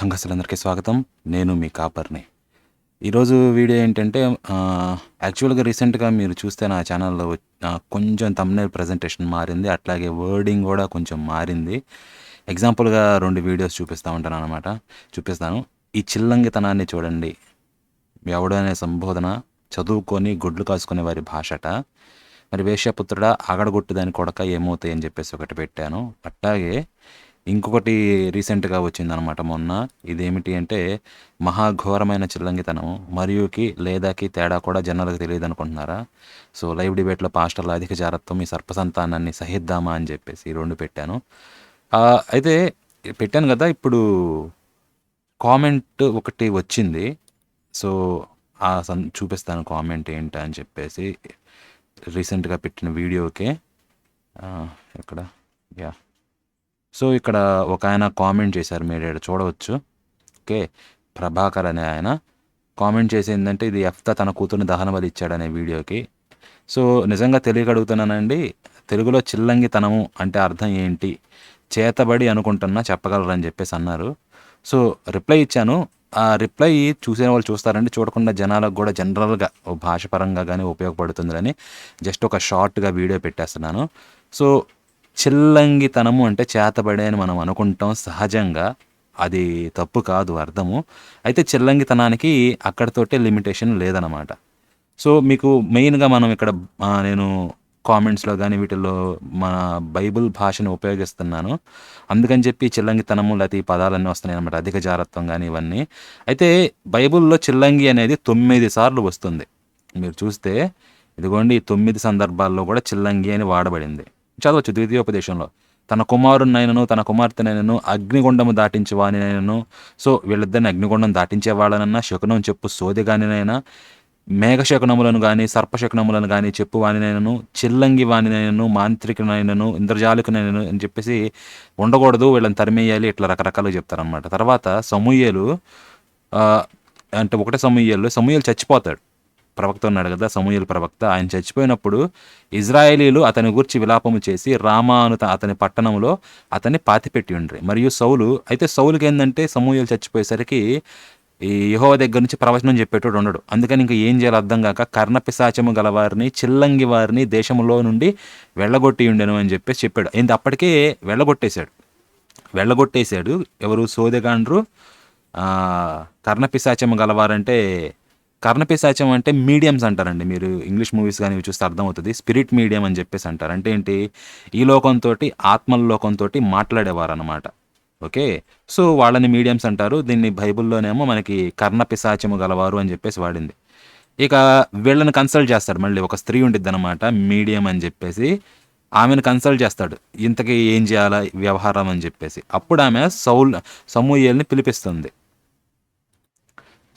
సంఘస్థులందరికీ స్వాగతం. నేను మీ కాపర్ని. ఈరోజు వీడియో ఏంటంటే యాక్చువల్గా రీసెంట్గా మీరు చూస్తే నా ఛానల్లో కొంచెం తమ్నేల్ ప్రజెంటేషన్ మారింది. అట్లాగే వర్డింగ్ కూడా కొంచెం మారింది. ఎగ్జాంపుల్గా రెండు వీడియోస్ చూపిస్తూ ఉంటాను అనమాట చూపిస్తాను. ఈ చిల్లంగితనాన్ని చూడండి. ఎవడనే సంబోధన? చదువుకొని గుడ్లు కాసుకునే వారి భాషట. మరి వేశ్యపుత్రుడా ఆగడగొట్టు దాని కొడక ఏమవుతాయి అని చెప్పేసి ఒకటి పెట్టాను. అట్లాగే ఇంకొకటి రీసెంట్గా వచ్చిందనమాట మొన్న. ఇదేమిటి అంటే మహాఘోరమైన చిల్లంగితనం. మరియుకి లేదాకి తేడా కూడా జనాలకు తెలియదు అనుకుంటున్నారా సో లైవ్ డిబేట్లో పాస్టర్ల అధిక జారత్వం ఈ సర్పసంతానాన్ని సహిద్దామా అని చెప్పేసి ఈ రెండు పెట్టాను. అయితే పెట్టాను కదా ఇప్పుడు కామెంట్ ఒకటి వచ్చింది. సో ఆ సం చూపిస్తాను కామెంట్ ఏంటా అని చెప్పేసి. రీసెంట్గా పెట్టిన వీడియోకే. ఇక్కడ ఎక్కడ? యా. సో ఇక్కడ ఒక ఆయన కామెంట్ చేశారు మీరు ఇక్కడ చూడవచ్చు. ఓకే ప్రభాకర్ అనే ఆయన కామెంట్ చేసి ఏంటంటే ఇది ఎఫ్తా తన కూతుర్ని దహన బలి ఇచ్చాడనే వీడియోకి. సో నిజంగా తెలియగడుగుతున్నానండి తెలుగులో తెలుగులో చిల్లంగితనము అంటే అర్థం ఏంటి? చేతబడి అనుకుంటున్నా చెప్పగలరని చెప్పేసి అన్నారు. సో రిప్లై ఇచ్చాను. ఆ రిప్లై చూసే వాళ్ళు చూస్తారండి చూడకుండా జనాలకు కూడా జనరల్గా ఓ భాష పరంగా కానీ ఉపయోగపడుతుందని జస్ట్ ఒక షార్ట్గా వీడియో పెట్టేస్తున్నాను. సో చిల్లంగితనము అంటే చేతబడి అని మనం అనుకుంటాం సహజంగా. అది తప్పు కాదు అర్థము. అయితే చిల్లంగితనానికి అక్కడితోటే లిమిటేషన్ లేదనమాట. సో మీకు మెయిన్గా మనం ఇక్కడ నేను కామెంట్స్లో కానీ వీటిల్లో మన బైబిల్ భాషను ఉపయోగిస్తున్నాను. అందుకని చెప్పి చిల్లంగితనము లేకపోతే ఈ పదాలన్నీ వస్తున్నాయి అనమాట అధిక జారత్వం కానీ ఇవన్నీ. అయితే బైబిల్లో చిల్లంగి అనేది తొమ్మిది సార్లు వస్తుంది. మీరు చూస్తే ఇదిగోండి ఈ తొమ్మిది సందర్భాల్లో కూడా చిల్లంగి అని వాడబడింది. చదవచ్చు ద్వితీయోపదేశంలో. తన కుమారునైనను తన కుమార్తెనైనను అగ్నిగుండము దాటించే వానినైనను సో వీళ్ళిద్దరిని అగ్నిగుండం దాటించే వాళ్ళనన్నా శకునం చెప్పు సోదిగానినైనా మేఘశకునములను కానీ సర్పశకునములను కానీ చెప్పు వానినైనను చిల్లంగి వానినైనను మాంత్రికునైనను ఇంద్రజాలికునైనను అని చెప్పేసి ఉండకూడదు వీళ్ళని తరిమేయాలి ఇట్లా రకరకాలుగా చెప్తారనమాట తర్వాత సమూయలు అంటే ఒకటే సమూయలు సమూయేలు చచ్చిపోతాడు. ప్రవక్త ఉన్నాడు కదా సమూయేలు ప్రవక్త. ఆయన చచ్చిపోయినప్పుడు ఇజ్రాయేలీలు అతని గురించి విలాపము చేసి రామా అను అతని పట్టణంలో అతన్ని పాతిపెట్టి ఉండ్రి. మరియు సౌలు అయితే సౌలుకి ఏంటంటే సమూయేలు చచ్చిపోయేసరికి ఈ యహోవ దగ్గర నుంచి ప్రవచనం చెప్పేటోడు ఉండడు. అందుకని ఇంకా ఏం చేయాలో అర్థం కాక కర్ణపిశాచము గలవారిని చిల్లంగి వారిని దేశంలో నుండి వెళ్ళగొట్టి ఉండెను అని చెప్పేసి చెప్పాడు. ఏంది అప్పటికే వెళ్ళగొట్టేశాడు. వెళ్ళగొట్టేశాడు ఎవరు? సోదెగాండ్రు. కర్ణపిశాచము గలవారంటే కర్ణపిశాచం అంటే మీడియంస్ అంటారండి. మీరు ఇంగ్లీష్ మూవీస్ కానీ ఇవి చూస్తే అర్థమవుతుంది. స్పిరిట్ మీడియం అని చెప్పేసి అంటారు. అంటే ఏంటి? ఈ లోకంతో ఆత్మల లోకంతో మాట్లాడేవారు అనమాట ఓకే? సో వాళ్ళని మీడియంస్ అంటారు. దీన్ని బైబిల్లోనేమో మనకి కర్ణపిశాచము గలవారు అని చెప్పేసి వాడింది. ఇక వీళ్ళని కన్సల్ట్ చేస్తాడు. మళ్ళీ ఒక స్త్రీ ఉండిద్ది అనమాట మీడియం అని చెప్పేసి. ఆమెను కన్సల్ట్ చేస్తాడు. ఇంతకీ ఏం చేయాలా? వ్యవహారం అని చెప్పేసి. అప్పుడు ఆమె సౌల్ సమూహల్ని పిలిపిస్తుంది.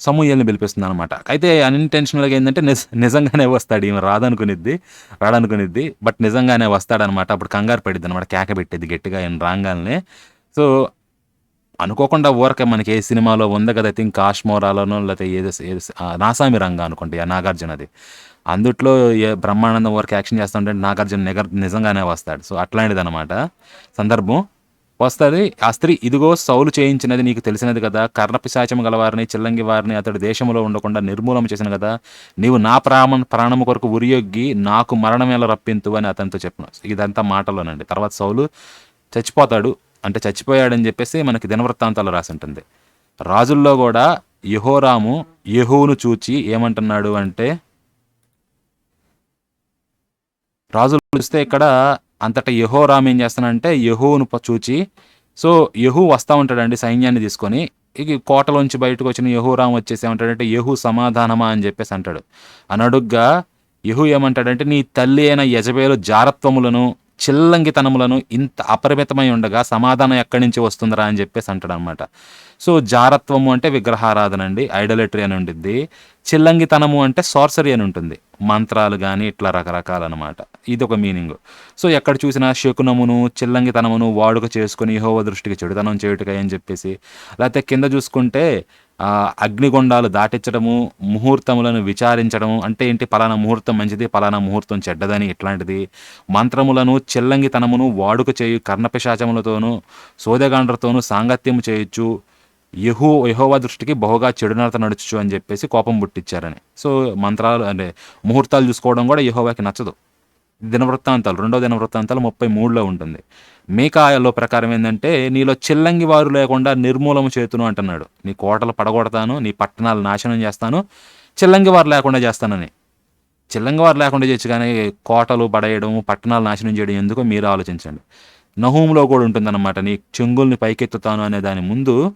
సమూహల్ని పిలిపిస్తుంది అనమాట అయితే అన్ఇంటెన్షనల్గా ఏంటంటే నిజ నిజంగానే వస్తాడు. ఈమె రాదనుకునిద్ది రాడనుకునిద్ది బట్ నిజంగానే వస్తాడనమాట అప్పుడు కంగారు పడిద్ది అనమాట కేక పెట్టిద్ది గట్టిగా ఆయన రాగానే సో అనుకోకుండా ఊరకే మనకి ఏ సినిమాలో ఉంది కదా ఐ థింక్ కాశ్మోరాలోనో లేకపోతే ఏదో ఏదో నాసామి రంగా అనుకోండి ఆ నాగార్జునది. అందుట్లో ఏ బ్రహ్మానందం ఊరికి యాక్షన్ చేస్తుంటే నాగార్జున నిజంగానే వస్తాడు. సో అట్లాంటిది అనమాట సందర్భం. వస్తుంది. ఆ స్త్రీ ఇదిగో సౌలు చేయించినది నీకు తెలిసినది కదా. కర్ణపిశాచము గలవారిని చిల్లంగి వారిని అతడు దేశంలో ఉండకుండా నిర్మూలన చేసిన కదా. నీవు నా ప్రాణ ప్రాణము కొరకు ఉరియొగ్గి నాకు మరణం ఎలా రప్పింతు అని అతనితో చెప్పిన. ఇదంతా మాటలోనండి. తర్వాత సౌలు చచ్చిపోతాడు. అంటే చచ్చిపోయాడని చెప్పేసి మనకి దినవృత్తాంతాలు రాసి ఉంటుంది రాజుల్లో కూడా యహోరాము యహోను చూచి ఏమంటున్నాడు అంటే రాజులు చూస్తే ఇక్కడ అంతటా యహోరామ్ ఏం చేస్తానంటే యహోను చూచి సో యహూ వస్తా ఉంటాడండి సైన్యాన్ని తీసుకొని. ఇక కోటలోంచి బయటకు వచ్చిన యహూరాం వచ్చేసి ఏమంటాడంటే యహూ సమాధానమా? అని చెప్పేసి అంటాడు. అనడుగ్గా యహూ ఏమంటాడంటే నీ తల్లి అయిన యజబేలు జారత్వములను చిల్లంగితనములను ఇంత అపరిమితమై ఉండగా సమాధానం ఎక్కడి నుంచి వస్తుందిరా? అని చెప్పేసి అంటాడు అనమాట సో జారత్వము అంటే విగ్రహారాధన అండి ఐడలెటరీ అని ఉండిద్ది. చిల్లంగితనము అంటే సోర్సరీ అని ఉంటుంది. మంత్రాలు కానీ ఇట్లా రకరకాలన్నమాట. ఇది ఒక మీనింగ్. సో ఎక్కడ చూసినా శకునమును చిల్లంగితనమును వాడుక చేసుకుని హోవ దృష్టికి చెడుతనం చేయుటగా అని చెప్పేసి లేకపోతే కింద చూసుకుంటే అగ్నిగొండాలు దాటించడము ముహూర్తములను విచారించడము అంటే ఏంటి? పలానా ముహూర్తం మంచిది పలానా ముహూర్తం చెడ్డదని ఇట్లాంటిది. మంత్రములను చిల్లంగితనమును వాడుక చేయు కర్ణపిశాచములతోనూ సోదగాండ్రతోనూ సాంగత్యము చేయొచ్చు. యహో యహోవా దృష్టికి బహుగా చెడునడత నడుచు అని చెప్పేసి కోపం పుట్టించారని సో మంత్రాలు అంటే ముహూర్తాలు చూసుకోవడం కూడా యహోవాకి నచ్చదు. దినవృత్తాంతాలు రెండో దినవృత్తాంతాలు ముప్పై మూడులో ఉంటుంది. మేకాయలో ప్రకారం ఏంటంటే నీలో చిల్లంగి వారు లేకుండా నిర్మూలము చేతును అంటున్నాడు. నీ కోటలు పడగొడతాను నీ పట్టణాలు నాశనం చేస్తాను చిల్లంగి వారు లేకుండా చేస్తానని. చిల్లంగి వారు లేకుండా చేయొచ్చు కానీ కోటలు పడేయడం పట్టణాలు నాశనం చేయడం ఎందుకో మీరు ఆలోచించండి. నహూంలో కూడా ఉంటుందన్నమాట నీ చెంగుల్ని పైకెత్తుతాను అనే దాని ముందు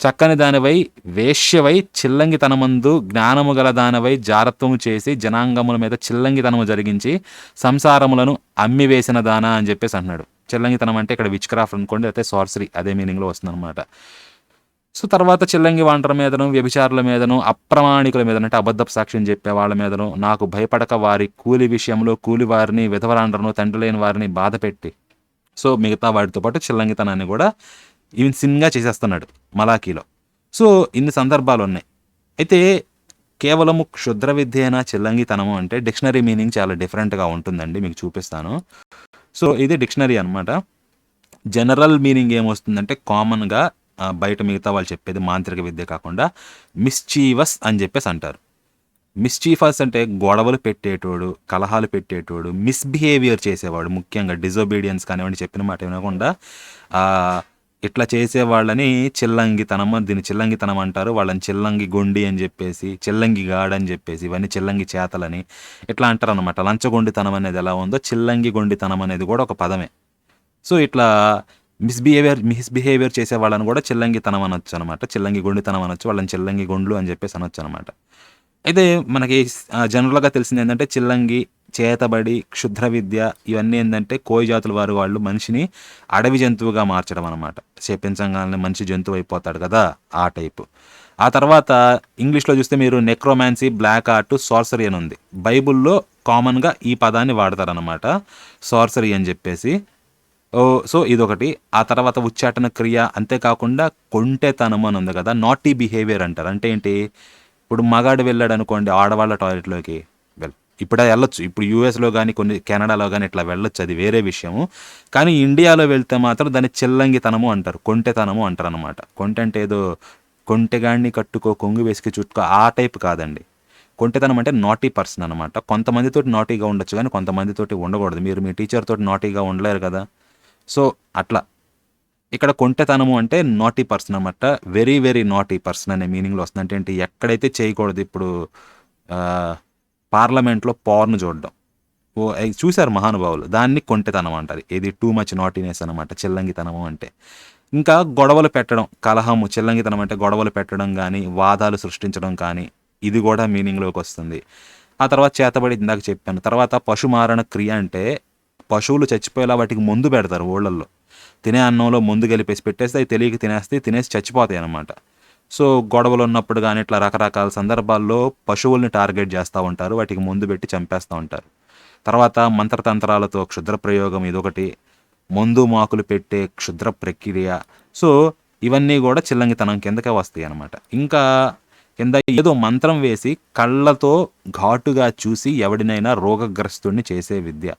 చక్కని దానివై వేశ్యవై చిల్లంగితనమందు జ్ఞానము గల దానివై జారత్వము చేసి జనాంగముల మీద చిల్లంగితనము జరిగించి సంసారములను అమ్మివేసిన దానా అని చెప్పేసి అంటున్నాడు. చిల్లంగితనం అంటే ఇక్కడ విచ్ క్రాఫ్ట్ అనుకోండి అయితే సార్సరీ అదే మీనింగ్లో వస్తుంది అనమాట సో తర్వాత చిల్లంగి వాంటర మీదను వ్యభిచారుల మీదను అప్రమాణికుల మీద అంటే అబద్ధపు సాక్ష్యం చెప్పే వాళ్ళ మీదను నాకు భయపడక వారి కూలి విషయంలో కూలి వారిని విధవరాండ్రను తండ్రి లేని వారిని బాధ పెట్టి సో మిగతా వాటితో పాటు చిల్లంగితనాన్ని కూడా ఈవెన్ సిన్గా చేసేస్తున్నాడు మలాకీలో సో ఇన్ని సందర్భాలు ఉన్నాయి. అయితే కేవలము క్షుద్ర విద్యైన చిల్లంగితనము అంటే డిక్షనరీ మీనింగ్ చాలా డిఫరెంట్గా ఉంటుందండి మీకు చూపిస్తాను. సో ఇది డిక్షనరీ అన్నమాట. జనరల్ మీనింగ్ ఏమొస్తుందంటే కామన్గా బయట మిగతా వాళ్ళు చెప్పేది మాంత్రిక విద్య కాకుండా మిస్చీవస్ అని చెప్పేసి అంటారు. మిస్చీఫస్ అంటే గొడవలు పెట్టేటోడు కలహాలు పెట్టేటోడు మిస్బిహేవియర్ చేసేవాడు ముఖ్యంగా డిజోబీడియన్స్ కానివ్వండి చెప్పిన మాట వినకుండా ఇట్లా ఇట్లా చేసేవాళ్ళని చిల్లంగితనం దీన్ని చిల్లంగితనం అంటారు వాళ్ళని చిల్లంగి గొండి అని చెప్పేసి చిల్లంగి గాడని చెప్పేసి ఇవన్నీ చిల్లంగి చేతలని ఇట్లా అంటారు అనమాట లంచగొండితనం అనేది ఎలా ఉందో చిల్లంగి గొండితనం అనేది కూడా ఒక పదమే. సో ఇట్లా మిస్బిహేవియర్ మిస్బిహేవియర్ చేసే వాళ్ళని కూడా చిల్లంగితనం అనొచ్చు అనమాట చిల్లంగి గుండితనం అనొచ్చు వాళ్ళని చిల్లంగి గుండ్లు అని చెప్పేసి అనొచ్చు అనమాట అయితే మనకి జనరల్గా తెలిసింది ఏంటంటే చిల్లంగి చేతబడి క్షుద్ర విద్య ఇవన్నీ ఏంటంటే కోయి జాతుల వారు వాళ్ళు మనిషిని అడవి జంతువుగా మార్చడం అనమాట చేపించగానే మనిషి జంతువు అయిపోతాడు కదా ఆ టైపు. ఆ తర్వాత ఇంగ్లీష్లో చూస్తే మీరు నెక్రోమాన్సీ బ్లాక్ ఆర్ట్ సార్సరీ అని ఉంది. బైబుల్లో కామన్గా ఈ పదాన్ని వాడతారనమాట సార్సరీ అని చెప్పేసి. ఓ సో ఇదొకటి. ఆ తర్వాత ఉచ్చాటన క్రియ అంతేకాకుండా కొంటెతనం అని ఉంది కదా నాటీ బిహేవియర్ అంటారు. అంటే ఏంటి? ఇప్పుడు మగాడు వెళ్ళాడు అనుకోండి ఆడవాళ్ళ టాయిలెట్లోకి వెళ్ ఇప్పుడు వెళ్ళొచ్చు. ఇప్పుడు యూఎస్లో కానీ కొన్ని కెనడాలో కానీ ఇట్లా వెళ్ళొచ్చు అది వేరే విషయము. కానీ ఇండియాలో వెళ్తే మాత్రం దాన్ని చిల్లంగితనము అంటారు కొంటెతనము అంటారు అనమాట కొంటె అంటే ఏదో కొంటెగాడిని కట్టుకో కొంగు వేసుకు చుట్టుకో ఆ టైప్ కాదండి. కొంటెతనం అంటే నాటీ పర్సన్ అనమాట కొంతమందితోటి నాటీగా ఉండొచ్చు కానీ కొంతమందితోటి ఉండకూడదు. మీరు మీ టీచర్ తోటి నాటీగా ఉండలేరు కదా. సో అట్లా ఇక్కడ కొంటెతనము అంటే నాటీ పర్సన్ అనమాట వెరీ వెరీ నాటీ పర్సన్ అనే మీనింగ్లో వస్తుంది. అంటే ఏంటి? ఎక్కడైతే చేయకూడదు ఇప్పుడు పార్లమెంట్లో పోర్న్ చూడడం. ఓ చూశారు మహానుభావులు? దాన్ని కొంటెతనం అంటారు. ఇది టూ మచ్ నాటీనెస్ అనమాట చిల్లంగితనము అంటే. ఇంకా గొడవలు పెట్టడం కలహము చిల్లంగితనం అంటే గొడవలు పెట్టడం కానీ వాదాలు సృష్టించడం కానీ ఇది కూడా మీనింగ్లోకి వస్తుంది. ఆ తర్వాత చేతబడి ఇందాక చెప్పాను. తర్వాత పశుమారణ క్రియ అంటే పశువులు చచ్చిపోయేలా వాటికి ముందు పెడతారు ఊళ్ళల్లో తినే అన్నంలో ముందు కలిపేసి పెట్టేస్తే అవి తెలియక తినేస్తే తినేసి చచ్చిపోతాయి అనమాట సో గొడవలు ఉన్నప్పుడు కానీ ఇట్లా రకరకాల సందర్భాల్లో పశువుల్ని టార్గెట్ చేస్తూ ఉంటారు వాటికి ముందు పెట్టి చంపేస్తూ ఉంటారు. తర్వాత మంత్రతంత్రాలతో క్షుద్ర ప్రయోగం ఇదొకటి మందు మాకులు పెట్టే క్షుద్ర ప్రక్రియ సో ఇవన్నీ కూడా చిల్లంగితనం కిందకే వస్తాయి అనమాట ఇంకా కింద ఏదో మంత్రం వేసి కళ్ళతో ఘాటుగా చూసి ఎవడినైనా రోగగ్రస్తుడిని చేసే విద్య.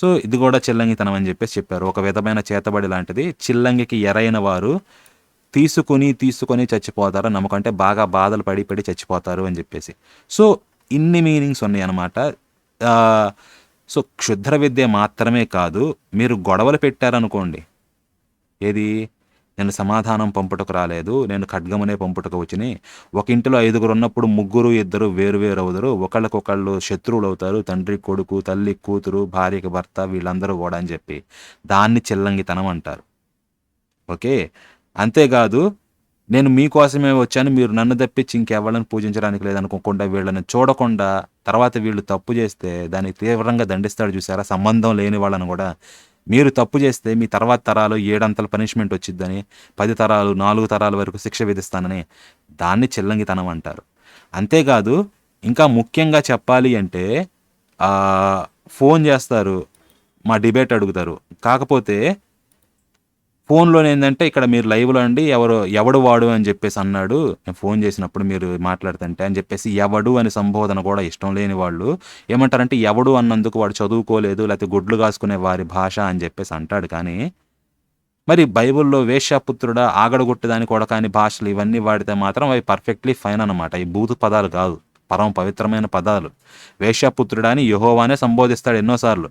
సో ఇది కూడా చిల్లంగితనం అని చెప్పేసి చెప్పారు. ఒక విధమైన చేతబడి లాంటిది. చిల్లంగికి ఎరైన వారు తీసుకుని తీసుకొని చచ్చిపోతారు. నమ్మకం అంటే బాగా బాధలు పడి పడి చచ్చిపోతారు అని చెప్పేసి. సో ఇన్ని మీనింగ్స్ ఉన్నాయి అన్నమాట సో క్షుద్ర విద్య మాత్రమే కాదు మీరు గొడవలు పెట్టారనుకోండి. ఏది? నేను సమాధానం పంపుటకు రాలేదు నేను ఖడ్గమనే పంపుటకు వచ్చినాయి ఒక ఇంటిలో ఐదుగురు ఉన్నప్పుడు ముగ్గురు ఇద్దరు వేరు వేరు అవుతారు ఒకళ్ళకొకళ్ళు శత్రువులు అవుతారు తండ్రి కొడుకు తల్లి కూతురు భార్యకి భర్త వీళ్ళందరూ కూడా అని చెప్పి. దాన్ని చిల్లంగితనం అంటారు. ఓకే? అంతేకాదు నేను మీకోసమే వచ్చాను మీరు నన్ను తప్పించి ఇంకెవళ్ళని పూజించడానికి లేదనుకోకుండా వీళ్ళని చూడకుండా తర్వాత వీళ్ళు తప్పు చేస్తే దాన్ని తీవ్రంగా దండిస్తాడు చూసారా? సంబంధం లేని వాళ్ళని కూడా మీరు తప్పు చేస్తే మీ తర్వాత తరాలు ఏడంతల పనిష్మెంట్ వచ్చిద్దని పది తరాలు నాలుగు తరాల వరకు శిక్ష విధిస్తానని దాన్ని చిల్లంగితనం అంటారు. అంతేకాదు ఇంకా ముఖ్యంగా చెప్పాలి అంటే ఫోన్ చేస్తారు మా డిబేట్ అడుగుతారు. కాకపోతే ఫోన్లో ఏంటంటే ఇక్కడ మీరు లైవ్లో అండి ఎవరు ఎవడు వాడు అని చెప్పేసి అన్నాడు. నేను ఫోన్ చేసినప్పుడు మీరు మాట్లాడుతుంటే అని చెప్పేసి ఎవడు అని సంబోధన కూడా ఇష్టం లేని వాళ్ళు ఏమంటారంటే ఎవడు అన్నందుకు వాడు చదువుకోలేదు లేకపోతే గుడ్లు కాసుకునే వారి భాష అని చెప్పేసి అంటాడు. కానీ మరి బైబిల్లో వేశ్యాపుత్రుడా ఆగడగొట్టేదాని కూడా కానీ భాషలు ఇవన్నీ వాడితే మాత్రం అవి పర్ఫెక్ట్లీ ఫైన్ అనమాట ఈ బూతు పదాలు కాదు. పరమ పవిత్రమైన పదాలు. వేశ్యాపుత్రుడా అని యహోవానే సంబోధిస్తాడు ఎన్నోసార్లు.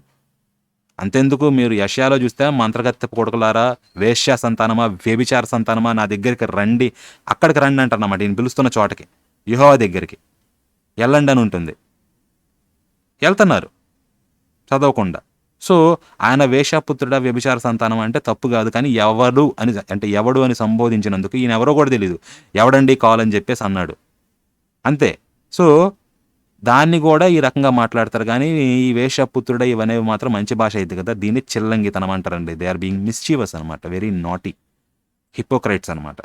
అంతెందుకు మీరు యష్యాలో చూస్తే మంత్రగత్తె కొడుకులారా వేశ్య సంతానమా వ్యభిచార సంతానమా నా దగ్గరికి రండి అక్కడికి రండి అంటారన్నమాట ఈయన పిలుస్తున్న చోటకి యహోవా దగ్గరికి. వెళ్ళండి అని ఉంటుంది. వెళ్తున్నారు చదవకుండా. సో ఆయన వేషాపుత్రుడా వ్యభిచార సంతానం అంటే తప్పు కాదు కానీ ఎవడు అని అంటే ఎవడు అని సంబోధించినందుకు ఈయన ఎవరో కూడా తెలియదు ఎవడండి కాల్ అని చెప్పేసి అన్నాడు. అంతే. సో దాన్ని కూడా ఈ రకంగా మాట్లాడతారు. కానీ ఈ వేషపుత్రుడ ఇవనేవి మాత్రం మంచి భాష అయితే కదా. దీన్ని చిల్లంగితనం అంటారండి. దే ఆర్ బీయింగ్ మిస్చీవస్ అనమాట వెరీ నాటీ హిపోక్రైట్స్ అనమాట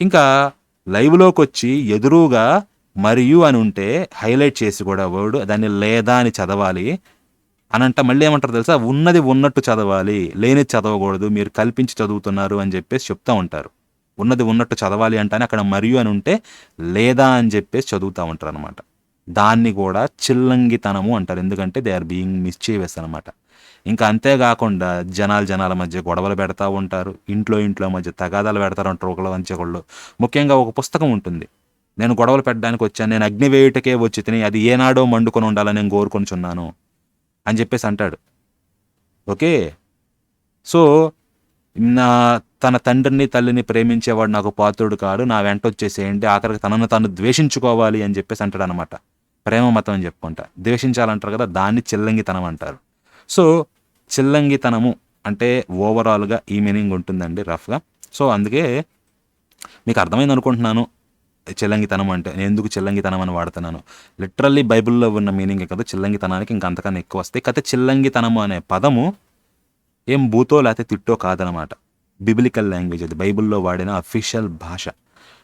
ఇంకా లైవ్లోకి వచ్చి ఎదురుగా మరియు అని ఉంటే హైలైట్ చేసి కూడా వర్డ్ దాన్ని లేదా అని చదవాలి. అని అంట మళ్ళీ ఏమంటారు తెలుసా? ఉన్నది ఉన్నట్టు చదవాలి. లేనిది చదవకూడదు. మీరు కల్పించి చదువుతున్నారు అని చెప్పేసి చెప్తా ఉంటారు. ఉన్నది ఉన్నట్టు చదవాలి అంటే అక్కడ మరియు అని ఉంటే లేదా అని చెప్పేసి చదువుతూ ఉంటారు అనమాట దాన్ని కూడా చిల్లంగితనము అంటారు. ఎందుకంటే దే ఆర్ బీయింగ్ మిస్చేవెస్ అనమాట ఇంకా అంతేకాకుండా జనాలు జనాల మధ్య గొడవలు పెడతా ఉంటారు. ఇంట్లో ఇంట్లో మధ్య తగాదాలు పెడతారు అంటారు ఒకళ్ళ మంచి ఒకళ్ళు. ముఖ్యంగా ఒక పుస్తకం ఉంటుంది. నేను గొడవలు పెట్టడానికి వచ్చాను. నేను అగ్ని వేయుటకే వచ్చి తిని అది ఏనాడో మండుకొని ఉండాలని నేను కోరుకొనిచున్నాను అని చెప్పేసి అంటాడు. ఓకే? సో నా తన తండ్రిని తల్లిని ప్రేమించేవాడు నాకు పాత్రుడు కాడు. నా వెంట వచ్చేసేయండి. ఆఖరికి తనను తాను ద్వేషించుకోవాలి అని చెప్పేసి అంటాడు అనమాట ప్రేమ మతం అని చెప్పుకుంటా. ద్వేషించాలంటారు కదా దాన్ని చిల్లంగితనం అంటారు. సో చిల్లంగితనము అంటే ఓవరాల్గా ఈ మీనింగ్ ఉంటుందండి రఫ్గా. సో అందుకే మీకు అర్థమైంది అనుకుంటున్నాను. చిల్లంగితనం అంటే నేను ఎందుకు చిల్లంగితనం అని వాడుతున్నాను? లిటరల్లీ బైబిల్లో ఉన్న మీనింగ్ కదా చిల్లంగితనానికి ఇంకా అంతకన్నా ఎక్కువ వస్తాయి. కథ చిల్లంగితనము అనే పదము ఏం భూతో లేకపోతే తిట్టో కాదనమాట. బిబిలికల్ లాంగ్వేజ్ అది బైబిల్లో వాడిన అఫీషియల్ భాష.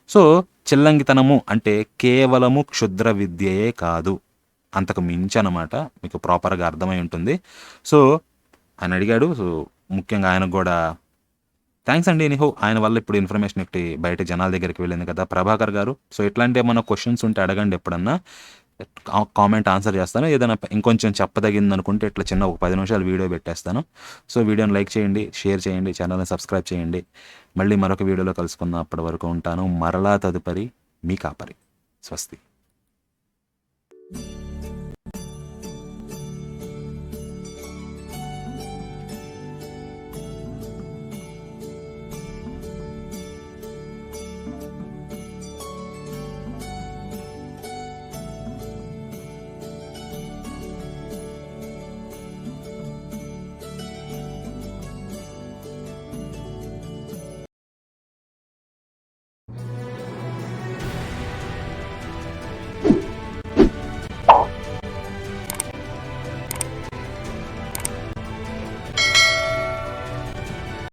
సో చిల్లంగితనము అంటే కేవలము క్షుద్ర విద్యయే కాదు. అంతకు మించి అనమాట మీకు ప్రాపర్గా అర్థమై ఉంటుంది. సో ఆయన అడిగాడు సో ముఖ్యంగా ఆయనకు కూడా థ్యాంక్స్ అండి ఎనీహో ఆయన వల్ల ఇప్పుడు ఇన్ఫర్మేషన్ ఒకటి బయట జనాల దగ్గరికి వెళ్ళింది కదా ప్రభాకర్ గారు. సో ఇట్లాంటి ఏమైనా క్వశ్చన్స్ ఉంటే అడగండి ఎప్పుడన్నా. కామెంట్ ఆన్సర్ చేస్తాను. ఏదైనా ఇంకొంచెం చెప్పదగింది అనుకుంటే ఇట్లా చిన్న ఒక పది నిమిషాలు వీడియో పెట్టేస్తాను. సో వీడియోని లైక్ చేయండి షేర్ చేయండి ఛానల్ని సబ్స్క్రైబ్ చేయండి. మళ్ళీ మరొక వీడియోలో కలుసుకుందాం. అప్పటి వరకు ఉంటాను. మరలా తదుపరి మీ కాపరి. స్వస్తి.